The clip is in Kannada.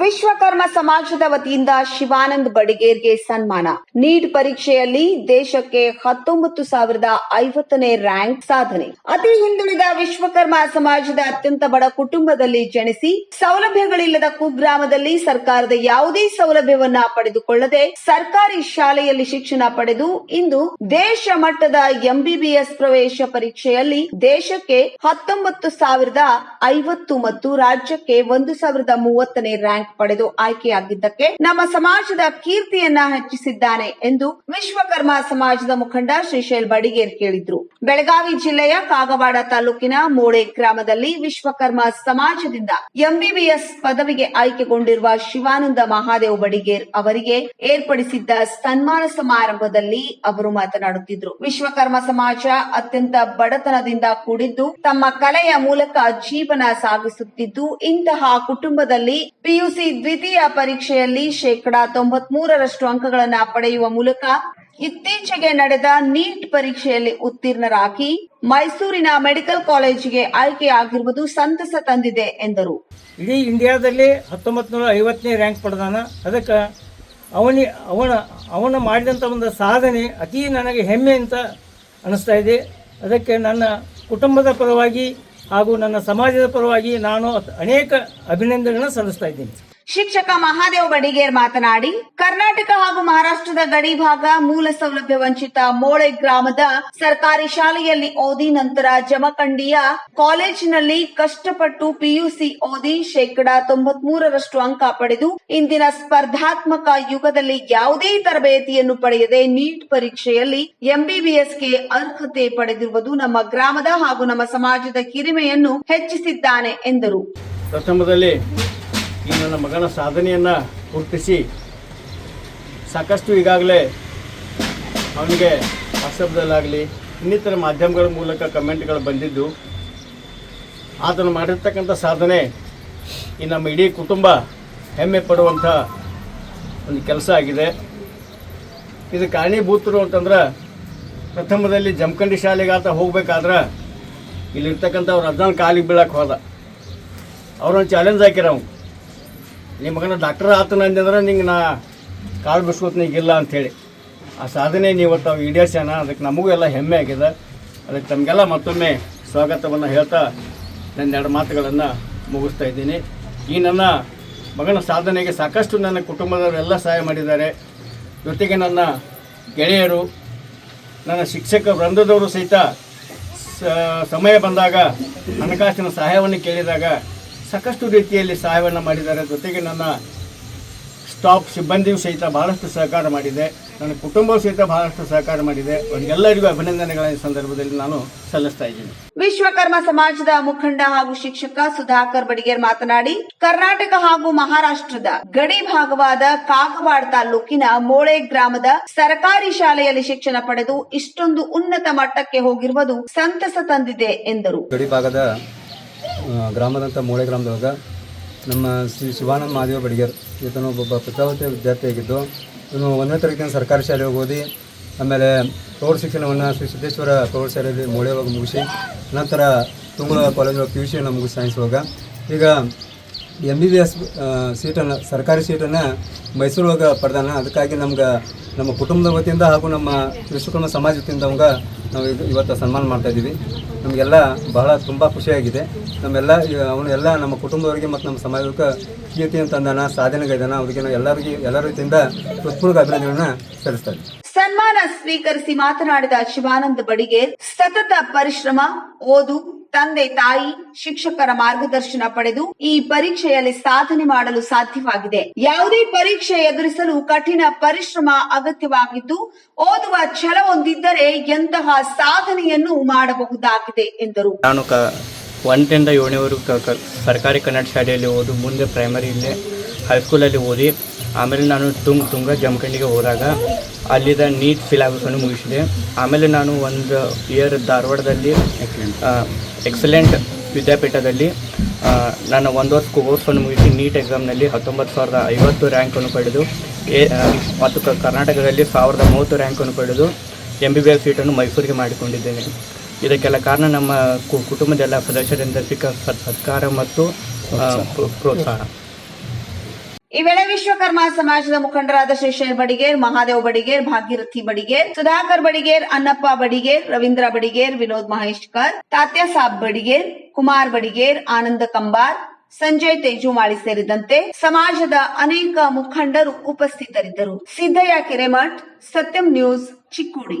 ವಿಶ್ವಕರ್ಮ ಸಮಾಜದ ವತಿಯಿಂದ ಶಿವಾನಂದ್ ಬಡಿಗೇರ್ಗೆ ಸನ್ಮಾನ. ನೀಟ್ ಪರೀಕ್ಷೆಯಲ್ಲಿ ದೇಶಕ್ಕೆ ಹತ್ತೊಂಬತ್ತು ಸಾವಿರದ ಐವತ್ತನೇ ರ್ಯಾಂಕ್ ಸಾಧನೆ. ಅತಿ ಹಿಂದುಳಿದ ವಿಶ್ವಕರ್ಮ ಸಮಾಜದ ಅತ್ಯಂತ ಬಡ ಕುಟುಂಬದಲ್ಲಿ ಜನಿಸಿ ಸೌಲಭ್ಯಗಳಿಲ್ಲದ ಕುಗ್ರಾಮದಲ್ಲಿ ಸರ್ಕಾರದ ಯಾವುದೇ ಸೌಲಭ್ಯವನ್ನ ಪಡೆದುಕೊಳ್ಳದೆ ಸರ್ಕಾರಿ ಶಾಲೆಯಲ್ಲಿ ಶಿಕ್ಷಣ ಪಡೆದು ಇಂದು ದೇಶ ಮಟ್ಟದ ಎಂಬಿಬಿಎಸ್ ಪ್ರವೇಶ ಪರೀಕ್ಷೆಯಲ್ಲಿ ದೇಶಕ್ಕೆ ಹತ್ತೊಂಬತ್ತು ಸಾವಿರದ ಐವತ್ತು ಮತ್ತು ರಾಜ್ಯಕ್ಕೆ ಒಂದು ಸಾವಿರದ ಮೂವತ್ತನೇ ರ್ಯಾಂಕ್ ಪಡೆದು ಆಯ್ಕೆಯಾಗಿದ್ದಕ್ಕೆ ನಮ್ಮ ಸಮಾಜದ ಕೀರ್ತಿಯನ್ನ ಹೆಚ್ಚಿಸಿದ್ದಾನೆ ಎಂದು ವಿಶ್ವಕರ್ಮ ಸಮಾಜದ ಮುಖಂಡ ಶ್ರೀಶೈಲ್ ಬಡಿಗೇರ್ ಕೇಳಿದ್ರು. ಬೆಳಗಾವಿ ಜಿಲ್ಲೆಯ ಕಾಗವಾಡ ತಾಲೂಕಿನ ಮೋಳೆ ಗ್ರಾಮದಲ್ಲಿ ವಿಶ್ವಕರ್ಮ ಸಮಾಜದಿಂದ ಎಂಬಿಬಿಎಸ್ ಪದವಿಗೆ ಆಯ್ಕೆಗೊಂಡಿರುವ ಶಿವಾನಂದ ಮಹಾದೇವ್ ಬಡಿಗೇರ್ ಅವರಿಗೆ ಏರ್ಪಡಿಸಿದ್ದ ಸನ್ಮಾನ ಸಮಾರಂಭದಲ್ಲಿ ಅವರು ಮಾತನಾಡುತ್ತಿದ್ರು ವಿಶ್ವಕರ್ಮ ಸಮಾಜ ಅತ್ಯಂತ ಬಡತನದಿಂದ ಕೂಡಿದ್ದು, ತಮ್ಮ ಕಲೆಯ ಮೂಲಕ ಜೀವನ ಸಾಗಿಸುತ್ತಿದ್ದು, ಇಂತಹ ಕುಟುಂಬದಲ್ಲಿ ಪಿಯುಸಿ ದ್ವಿತೀಯ ಪರೀಕ್ಷೆಯಲ್ಲಿ ಶೇಕಡಾ ತೊಂಬತ್ಮೂರರಷ್ಟು ಅಂಕಗಳನ್ನು ಪಡೆಯುವ ಮೂಲಕ ಇತ್ತೀಚೆಗೆ ನಡೆದ ನೀಟ್ ಪರೀಕ್ಷೆಯಲ್ಲಿ ಉತ್ತೀರ್ಣರಾಗಿ ಮೈಸೂರಿನ ಮೆಡಿಕಲ್ ಕಾಲೇಜಿಗೆ ಆಯ್ಕೆಯಾಗಿರುವುದು ಸಂತಸ ತಂದಿದೆ ಎಂದರು. ಇಡೀ ಇಂಡಿಯಾದಲ್ಲಿ ಹತ್ತೊಂಬತ್ತು ನೂರ ಐವತ್ತನೇ ರ್ಯಾಂಕ್ ಪಡೆದಾನ. ಅದಕ್ಕೆ ಅವನಿ, ಅವನ ಅವನ ಮಾಡಿದಂಥ ಒಂದು ಸಾಧನೆ ಅತಿ ನನಗೆ ಹೆಮ್ಮೆ ಅಂತ ಅನ್ನಿಸ್ತಾ ಇದೆ. ಅದಕ್ಕೆ ನನ್ನ ಕುಟುಂಬದ ಪರವಾಗಿ ಹಾಗೂ ನನ್ನ ಸಮಾಜದ ಪರವಾಗಿ ನಾನು ಅನೇಕ ಅಭಿನಂದನೆಗಳನ್ನು ಸಲ್ಲಿಸ್ತಾ ಇದ್ದೀನಿ. ಶಿಕ್ಷಕ ಮಹಾದೇವ್ ಬಡಿಗೇರ್ ಮಾತನಾಡಿ, ಕರ್ನಾಟಕ ಹಾಗೂ ಮಹಾರಾಷ್ಟ್ರದ ಗಡಿ ಭಾಗ ಮೂಲ ಸೌಲಭ್ಯ ವಂಚಿತ ಮೋಳೆ ಗ್ರಾಮದ ಸರ್ಕಾರಿ ಶಾಲೆಯಲ್ಲಿ ಓದಿ ನಂತರ ಜಮಖಂಡಿಯ ಕಾಲೇಜಿನಲ್ಲಿ ಕಷ್ಟಪಟ್ಟು ಪಿಯುಸಿ ಓದಿ ಶೇಕಡಾ ತೊಂಬತ್ಮೂರರಷ್ಟು ಅಂಕ ಪಡೆದು, ಇಂದಿನ ಸ್ಪರ್ಧಾತ್ಮಕ ಯುಗದಲ್ಲಿ ಯಾವುದೇ ತರಬೇತಿಯನ್ನು ಪಡೆಯದೆ ನೀಟ್ ಪರೀಕ್ಷೆಯಲ್ಲಿ ಎಂಬಿಬಿಎಸ್ಗೆ ಅರ್ಹತೆ ಪಡೆದಿರುವುದು ನಮ್ಮ ಗ್ರಾಮದ ಹಾಗೂ ನಮ್ಮ ಸಮಾಜದ ಹಿರಿಮೆಯನ್ನು ಹೆಚ್ಚಿಸಿದ್ದಾನೆ ಎಂದರು. ಈ ನನ್ನ ಮಗನ ಸಾಧನೆಯನ್ನು ಗುರುತಿಸಿ ಸಾಕಷ್ಟು ಈಗಾಗಲೇ ಅವನಿಗೆ ವಾಟ್ಸಪ್ದಲ್ಲಾಗಲಿ ಇನ್ನಿತರ ಮಾಧ್ಯಮಗಳ ಮೂಲಕ ಕಮೆಂಟ್ಗಳು ಬಂದಿದ್ದು, ಆತನು ಮಾಡಿರ್ತಕ್ಕಂಥ ಸಾಧನೆ ಈ ನಮ್ಮ ಇಡೀ ಕುಟುಂಬ ಹೆಮ್ಮೆ ಪಡುವಂಥ ಒಂದು ಕೆಲಸ ಆಗಿದೆ. ಇದು ಕಾರಣೀಭೂತರು ಅಂತಂದ್ರೆ ಪ್ರಥಮದಲ್ಲಿ ಜಮಖಂಡಿ ಶಾಲೆಗೆ ಆತ ಹೋಗ್ಬೇಕಾದ್ರೆ ಇಲ್ಲಿರ್ತಕ್ಕಂಥ ಅವ್ರ ಅಜ್ಜನ ಕಾಲಿಗೆ ಬೀಳಕ್ಕೆ ಹೋದ. ಅವ್ರೊಂದು ಚಾಲೆಂಜ್ ಹಾಕಿರ ನಿಮ್ಮ ಮಗನ ಡಾಕ್ಟರ್ ಆತನ ಅಂದಂದ್ರೆ ನಿಂಗೆ ನಾ ಕಾಳು ಬಿಸ್ಕೋತ್ ಈಗಿಲ್ಲ ಅಂಥೇಳಿ ಆ ಸಾಧನೆ ನೀವು ತಾವು ಈಡೇರ್ಸ್ಯಾನ ಅದಕ್ಕೆ ನಮಗೂ ಎಲ್ಲ ಹೆಮ್ಮೆ ಆಗಿದೆ. ಅದಕ್ಕೆ ತಮಗೆಲ್ಲ ಮತ್ತೊಮ್ಮೆ ಸ್ವಾಗತವನ್ನು ಹೇಳ್ತಾ ನನ್ನ ಎರಡು ಮಾತುಗಳನ್ನು ಮುಗಿಸ್ತಾ ಇದ್ದೀನಿ. ಈ ನನ್ನ ಮಗನ ಸಾಧನೆಗೆ ಸಾಕಷ್ಟು ನನ್ನ ಕುಟುಂಬದವರೆಲ್ಲ ಸಹಾಯ ಮಾಡಿದ್ದಾರೆ. ಜೊತೆಗೆ ನನ್ನ ಗೆಳೆಯರು, ನನ್ನ ಶಿಕ್ಷಕ ವೃಂದದವರು ಸಹಿತ ಸಮಯ ಬಂದಾಗ ಹಣಕಾಸಿನ ಸಹಾಯವನ್ನು ಕೇಳಿದಾಗ ಸಾಕಷ್ಟು ರೀತಿಯಲ್ಲಿ ಸಹಾಯವನ್ನು ಮಾಡಿದ್ದಾರೆ. ಜೊತೆಗೆ ನನ್ನ ಸ್ಟಾಫ್ ಸಿಬ್ಬಂದಿಯೂ ಸಹಿತ ಬಹಳಷ್ಟು ಸಹಕಾರ ಮಾಡಿದೆ. ನನ್ನ ಕುಟುಂಬವೂ ಸಹಿತ ಬಹಳಷ್ಟು ಸಹಕಾರ ಮಾಡಿದೆ. ಅವರಿಗೆಲ್ಲರಿಗೂ ಅಭಿನಂದನೆಗಳ ಈ ಸಂದರ್ಭದಲ್ಲಿ ನಾನು ಸಲ್ಲಿಸ್ತಾ ಇದ್ದೀನಿ. ವಿಶ್ವಕರ್ಮ ಸಮಾಜದ ಮುಖಂಡ ಹಾಗೂ ಶಿಕ್ಷಕ ಸುಧಾಕರ್ ಬಡಿಗೇರ್ ಮಾತನಾಡಿ ಕರ್ನಾಟಕ ಹಾಗೂ ಮಹಾರಾಷ್ಟ್ರದ ಗಡಿ ಭಾಗವಾದ ಕಾಗವಾಡ ತಾಲೂಕಿನ ಮೋಳೆ ಗ್ರಾಮದ ಸರ್ಕಾರಿ ಶಾಲೆಯಲ್ಲಿ ಶಿಕ್ಷಣ ಪಡೆದು ಇಷ್ಟೊಂದು ಉನ್ನತ ಮಟ್ಟಕ್ಕೆ ಹೋಗಿರುವುದು ಸಂತಸ ತಂದಿದೆ ಎಂದರು. ಗಡಿ ಭಾಗದ ಗ್ರಾಮದಂಥ ಮೂಳೆ ಗ್ರಾಮದೊಳಗೆ ನಮ್ಮ ಶ್ರೀ ಶಿವಾನಂದ ಮಹಾದೇವ ಬಡಿಗೇರ್, ಈತನು ಒಬ್ಬ ಪ್ರತಿಭಾವಂತ ವಿದ್ಯಾರ್ಥಿಯಾಗಿದ್ದು, ಇವನು ಒಂದನೇ ತರಗತಿಯಿಂದ ಸರ್ಕಾರಿ ಶಾಲೆಗೆ ಓದಿ, ಆಮೇಲೆ ಪ್ರೌಢ ಶಿಕ್ಷಣವನ್ನು ಶ್ರೀ ಸಿದ್ದೇಶ್ವರ ಪ್ರೌಢ ಶಾಲೆಯಲ್ಲಿ ಮೂಳೆ ಹೋಗಿ ಮುಗಿಸಿ, ನಂತರ ತುಂಬ ಕಾಲೇಜ್ ಪಿ ಯು ಸಿಯನ್ನು ಮುಗಿಸಿ ಸೈನ್ಸ್ ಈಗ ಎಂ ಬಿ ಬಿ ಎಸ್ ಸೀಟನ್ನು, ಸರ್ಕಾರಿ ಸೀಟನ್ನು ಮೈಸೂರೊಳಗೆ ಪಡೆದಾನ. ಅದಕ್ಕಾಗಿ ನಮ್ಗೆ, ನಮ್ಮ ಕುಟುಂಬದ ವತಿಯಿಂದ ಹಾಗೂ ನಮ್ಮ ವಿಶ್ವಕರ್ಮ ಸಮಾಜ ವತಿಯಿಂದ ನಾವು ಇವತ್ತು ಸನ್ಮಾನ ಮಾಡ್ತಾ ಇದ್ದೀವಿ ನಮಗೆಲ್ಲ ಬಹಳ ತುಂಬ ಖುಷಿಯಾಗಿದೆ. ನಮ್ಮೆಲ್ಲ, ಅವನು ಎಲ್ಲ ನಮ್ಮ ಕುಟುಂಬದವರಿಗೆ ಮತ್ತು ನಮ್ಮ ಸಮಾಜಕ್ಕೆ ಕೀರ್ತಿ ತಂದಾನ ಸಾಧನೆಗೈದಾನ ಅವರಿಗೆ ನಾವು ಎಲ್ಲರಿಗೆ ಎಲ್ಲ ರೀತಿಯಿಂದ ಹೃತ್ಪೂರ್ವಕ ಅಭಿನಂದನೆಗಳನ್ನ ಸಲ್ಲಿಸ್ತಾ ಇದ್ದೀವಿ ಸನ್ಮಾನ ಸ್ವೀಕರಿಸಿ ಮಾತನಾಡಿದ ಶಿವಾನಂದ ಬಡಿಗೆ ಸತತ ಪರಿಶ್ರಮ, ಓದು ತಂದೆ ತಾಯಿ, ಶಿಕ್ಷಕರ ಮಾರ್ಗದರ್ಶನ ಪಡೆದು ಈ ಪರೀಕ್ಷೆಯಲ್ಲಿ ಸಾಧನೆ ಮಾಡಲು ಸಾಧ್ಯವಾಗಿದೆ. ಯಾವುದೇ ಪರೀಕ್ಷೆ ಎದುರಿಸಲು ಕಠಿಣ ಪರಿಶ್ರಮ ಅಗತ್ಯವಾಗಿದ್ದು, ಓದುವ ಛಲ ಹೊಂದಿದ್ದರೆ ಎಂತಹ ಸಾಧನೆಯನ್ನು ಮಾಡಬಹುದಾಗಿದೆ ಎಂದರು. ನಾನು ಒಂದರಿಂದ ಏಳನೇವರೆಗೂ ಸರ್ಕಾರಿ ಕನ್ನಡ ಶಾಲೆಯಲ್ಲಿ ಓದು ಮುಂದೆ ಪ್ರೈಮರಿಯಲ್ಲಿ ಹೈಸ್ಕೂಲಲ್ಲಿ ಓದಿ, ಆಮೇಲೆ ನಾನು ತುಂಗ್ ತುಂಗ ಜಮಖಂಡಿಗೆ ಹೋದಾಗ ಅಲ್ಲಿದ ನೀಟ್ ಸಿಲೆಬಸನ್ನು ಮುಗಿಸಿದೆ. ಆಮೇಲೆ ನಾನು ಒಂದು ಇಯರ್ ಧಾರವಾಡದಲ್ಲಿ ಎಕ್ಸಲೆಂಟ್ ವಿದ್ಯಾಪೀಠದಲ್ಲಿ ನಾನು ಒಂದು ವರ್ಷ ಕೋರ್ಸನ್ನು ಮುಗಿಸಿ ನೀಟ್ ಎಕ್ಸಾಮ್ನಲ್ಲಿ ಹತ್ತೊಂಬತ್ತು ಸಾವಿರದ ಐವತ್ತು ರ್ಯಾಂಕನ್ನು ಪಡೆದು, ಎ ಮತ್ತು ಕರ್ನಾಟಕದಲ್ಲಿ ಸಾವಿರದ ಮೂವತ್ತು ರ್ಯಾಂಕನ್ನು ಪಡೆದು ಎಂ ಬಿ ಬಿ ಎಸ್ ಸೀಟನ್ನು ಮೈಸೂರಿಗೆ ಮಾಡಿಕೊಂಡಿದ್ದೇನೆ. ಇದಕ್ಕೆಲ್ಲ ಕಾರಣ ನಮ್ಮ ಕುಟುಂಬದ ಎಲ್ಲ ಸದಸ್ಯರಿಂದ ಸಿಕ್ಕ ಸತ್- ಸತ್ಕಾರ ಮತ್ತು ಪ್ರೋತ್ಸಾಹ. ಈ ವೇಳೆ ವಿಶ್ವಕರ್ಮ ಸಮಾಜದ ಮುಖಂಡರಾದ ಶ್ರೀಶೈಲ್ ಬಡಿಗೇರ್, ಮಹಾದೇವ್ ಬಡಿಗೇರ್, ಭಾಗೀರಥಿ ಬಡಿಗೇರ್, ಸುಧಾಕರ್ ಬಡಿಗೇರ್, ಅನ್ನಪ್ಪ ಬಡಿಗೇರ್, ರವೀಂದ್ರ ಬಡಿಗೇರ್, ವಿನೋದ್ ಮಹೇಶ್ಕರ್, ತಾತ್ಯ ಸಾಬ್ ಬಡಿಗೇರ್, ಕುಮಾರ್ ಬಡಿಗೇರ್, ಆನಂದ ಕಂಬಾರ್, ಸಂಜಯ್ ತೇಜುಮಾಳಿ ಸೇರಿದಂತೆ ಸಮಾಜದ ಅನೇಕ ಮುಖಂಡರು ಉಪಸ್ಥಿತರಿದ್ದರು. ಸಿದ್ದಯ್ಯ ಕೆರೆಮಠ್, ಸತ್ಯಂ ನ್ಯೂಸ್, ಚಿಕ್ಕೋಡಿ.